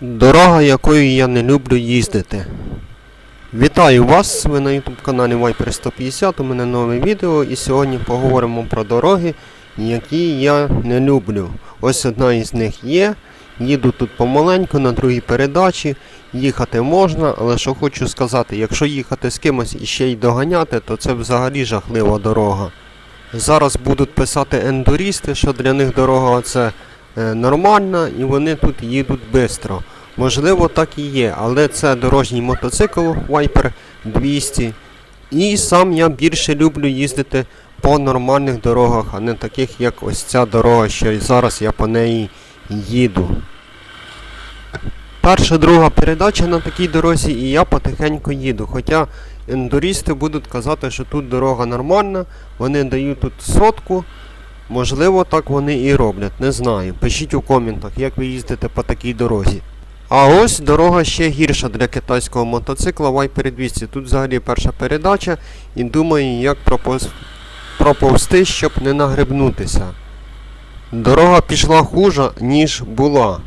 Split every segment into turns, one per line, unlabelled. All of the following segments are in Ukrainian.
Дорога, якою я не люблю їздити. Вітаю вас! Ви на YouTube каналі Viper 150. У мене нове відео і сьогодні поговоримо про дороги, які я не люблю. Ось одна із них є. Їду тут помаленьку на другій передачі. Їхати можна, але що хочу сказати, якщо їхати з кимось і ще й доганяти, то це взагалі жахлива дорога. Зараз будуть писати ендурісти, що для них дорога це нормальна і вони тут їдуть швидко. Можливо, так і є, але це дорожній мотоцикл Viper 200. І сам я більше люблю їздити по нормальних дорогах, а не таких, як ось ця дорога, що і зараз я по неї їду. Перша друга передача на такій дорозі, і я потихеньку їду. Хоча ендурісти будуть казати, що тут дорога нормальна, вони дають тут сотку. Можливо, так вони і роблять, не знаю. Пишіть у коментах, як ви їздите по такій дорозі. А ось дорога ще гірша для китайського мотоцикла Viper 200. Тут взагалі перша передача і думаю, як пропос... проповсти, щоб не нагребнутися. Дорога пішла хуже, ніж була.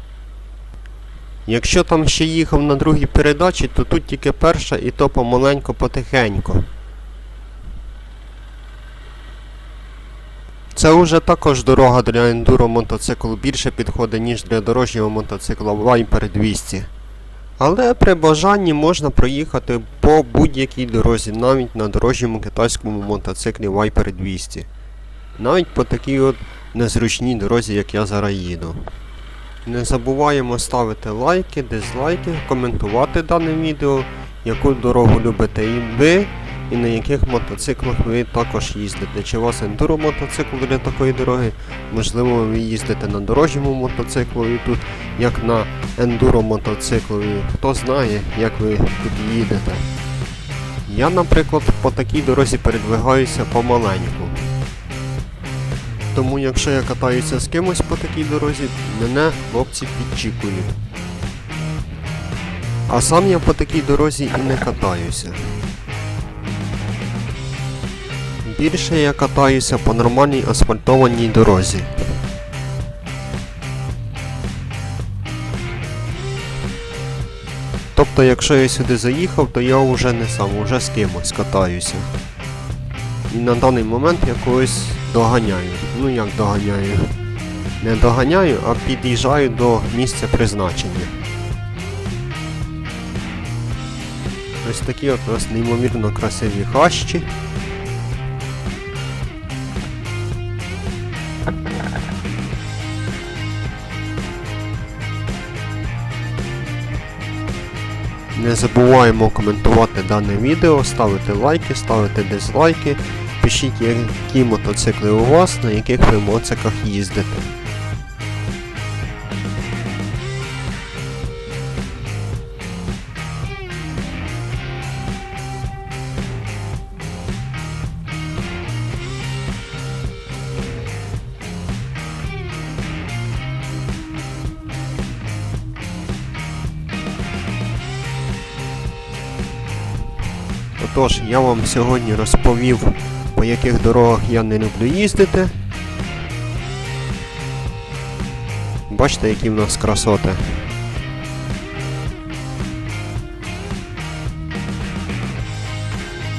Якщо там ще їхав на другій передачі, то тут тільки перша і то помаленько потихеньку. Це вже також дорога для ендуро мотоциклу більше підходить, ніж для дорожнього мотоцикла Viper 200. Але при бажанні можна проїхати по будь-якій дорозі, навіть на дорожньому китайському мотоциклі Viper 200. Навіть по такій от незручній дорозі, як я зараз їду. Не забуваємо ставити лайки, дизлайки, коментувати дане відео, яку дорогу любите і ви, і на яких мотоциклах ви також їздите. Чи у вас ендуро мотоцикл для такої дороги? Можливо, ви їздите на дорожньому мотоциклу і тут, як на ендуро мотоциклу. І Хто знає, як ви тут їдете. Я, наприклад, по такій дорозі передвигаюся помаленьку. Тому якщо я катаюся з кимось по такій дорозі, мене хлопці підчікують. А сам я по такій дорозі і не катаюся. Більше я катаюся по нормальній асфальтованій дорозі. Тобто, якщо я сюди заїхав, то я вже не сам, вже з кимось катаюся. І на даний момент я когось доганяю. Ну як доганяю? Не доганяю, а під'їжджаю до місця призначення. Ось такі от у нас неймовірно красиві хащі. Не забуваємо коментувати дане відео, ставити лайки, ставити дизлайки. Пишіть, які мотоцикли у вас, на яких ви моциках їздите. Отож, я вам сьогодні розповів, по яких дорогах я не люблю їздити. Бачите, які в нас красоти.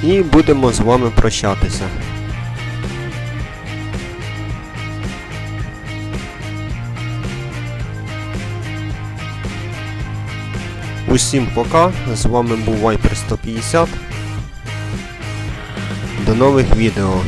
І будемо з вами прощатися. Усім пока, з вами був Viper 150. До нових відео.